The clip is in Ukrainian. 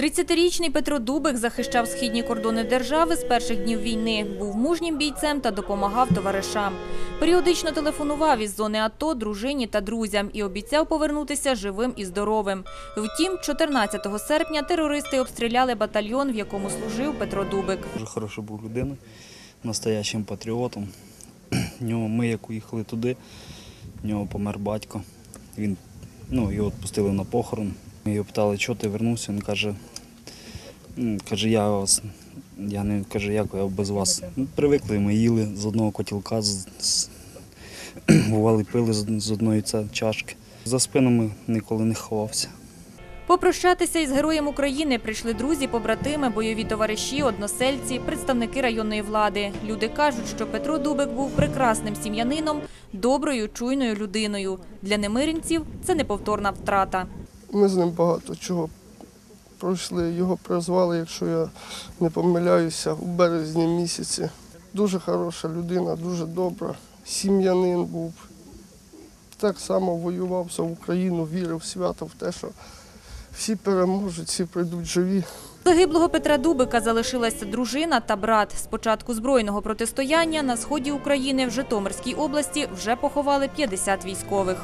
30-річний Петро Дубик захищав східні кордони держави з перших днів війни. Був мужнім бійцем та допомагав товаришам. Періодично телефонував із зони АТО дружині та друзям і обіцяв повернутися живим і здоровим. Втім, 14 серпня терористи обстріляли батальйон, в якому служив Петро Дубик. Дуже хороший був людиною, настоящим патріотом. Ми як уїхали туди, в нього помер батько. Він, ну, його відпустили на похорон. Ми його питали, чого ти вернувся. Він каже, каже, я вас, я не каже, як я без вас. Ну, Привикли, ми їли з одного котілка, з, з, бували пили з, з одної чашки. За спинами ніколи не ховався. Попрощатися із героєм України прийшли друзі, побратими, бойові товариші, односельці, представники районної влади. Люди кажуть, що Петро Дубик був прекрасним сім'янином, доброю, чуйною людиною. Для немиринців це неповторна втрата. Ми з ним багато чого пройшли. Його призвали, якщо я не помиляюся, у березні місяці. Дуже хороша людина, дуже добра. Сім'янин був. Так само воював за Україну, вірив свято в те, що всі переможуть, всі прийдуть живі. Загиблого Петра Дубика залишилася дружина та брат. З початку збройного протистояння на сході України в Житомирській області вже поховали 50 військових.